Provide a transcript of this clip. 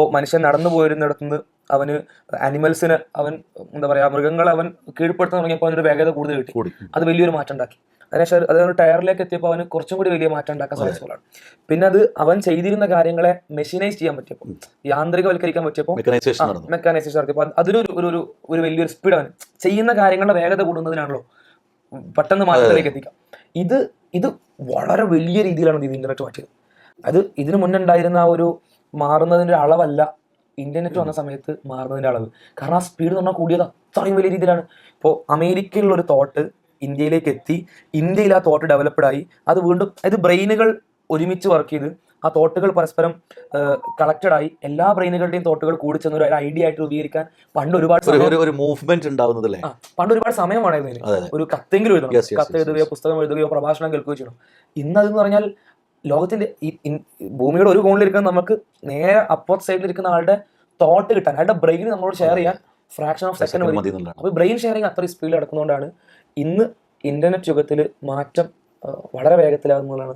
ഇപ്പോൾ മനുഷ്യൻ നടന്നു പോയിരുന്നിടത്തുനിന്ന് അവന് അനിമൽസിന് അവൻ എന്താ പറയുക മൃഗങ്ങളെ അവൻ കീഴ്പ്പെടുത്താൻ തുടങ്ങിയപ്പോൾ അവനൊരു വേഗത കൂടുതൽ കിട്ടി. കൂടി. അത് വലിയൊരു മാറ്റം ഉണ്ടാക്കി അതിനുശേഷം അതൊരു ടയറിലേക്ക് എത്തിയപ്പോൾ അവന് കുറച്ചും കൂടി വലിയ മാറ്റം ഉണ്ടാക്കാൻ ആണ്. പിന്നെ അത് അവൻ ചെയ്തിരുന്ന കാര്യങ്ങളെ മെഷീനൈസ് ചെയ്യാൻ പറ്റിയപ്പോൾ യാന്ത്രികവൽക്കരിക്കാൻ പറ്റിയപ്പോൾ മെക്കനൈസേഷൻ നടത്തിയപ്പോൾ അത് അതിനൊരു ഒരു ഒരു വലിയൊരു സ്പീഡ് അവൻ ചെയ്യുന്ന കാര്യങ്ങളുടെ വേഗത കൂടുന്നതിനാണല്ലോ പെട്ടെന്ന് മാറ്റത്തിലേക്ക് എത്തിക്കാം ഇത് ഇത് വളരെ വലിയ രീതിയിലാണ് ഇത് ഇന്റർനെറ്റ് മാറ്റിയത്. അത് ഇതിനു മുന്നേ ഉണ്ടായിരുന്ന ആ ഒരു മാറുന്നതിന്റെ അളവല്ല. ഇന്റർനെറ്റ് വന്ന സമയത്ത് മാറുന്നതിന്റെ അളവ്. കാരണം ആ സ്പീഡ് എന്ന് പറഞ്ഞാൽ കൂടിയത് അത്രയും വലിയ രീതിയിലാണ്. ഇപ്പോൾ അമേരിക്കയിലുള്ള ഒരു തോട്ട് ഇന്ത്യയിലേക്ക് എത്തി. ഇന്ത്യയിൽ ആ തോട്ട് ഡെവലപ്ഡ് ആയി. അത് വീണ്ടും അതായത് ബ്രെയിനുകൾ ഒരുമിച്ച് വർക്ക് ചെയ്ത് ആ തോട്ടുകൾ പരസ്പരം കളക്റ്റഡ് ആയി. എല്ലാ ബ്രെയിനുകളുടെയും തോട്ടുകൾ കൂടി ചെന്ന് ഒരു ഐഡിയ ആയിട്ട് രൂപീകരിക്കാൻ പണ്ട് ഒരുപാട് ഒരു മൂവ്മെന്റ് ഉണ്ടാവുന്നതല്ലേ? പണ്ട് ഒരുപാട് സമയം അതെ ഒരു കത്തെങ്കിലും എഴുതണം. കത്ത് എഴുതുകയോ പുസ്തകം എഴുതുകയോ പ്രഭാഷണം കേൾക്കുകയോ ചെയ്യണം. ഇന്ന് അതെന്ന് പറഞ്ഞാൽ ലോകത്തിന്റെ ഈ ഭൂമിയുടെ ഒരു കോണിലിരിക്കുന്ന നമുക്ക് നേരെ അപ്പോർട്ട് സൈഡിലിരിക്കുന്ന ആളുടെ തോട്ട് കിട്ടാൻ അയാളുടെ ബ്രെയിൻ നമ്മളോട് ഷെയർ ചെയ്യാൻ ഫ്രാക്ഷൻ ഓഫ് സെക്കൻഡ് മതി അപ്പോൾ ബ്രെയിൻ ഷെയറിങ് അത്രയും സ്പീഡിൽ നടക്കുന്നതുകൊണ്ടാണ് ഇന്ന് ഇന്റർനെറ്റ് യുഗത്തിൽ മാറ്റം വളരെ വേഗത്തിലാകുന്നതാണ്.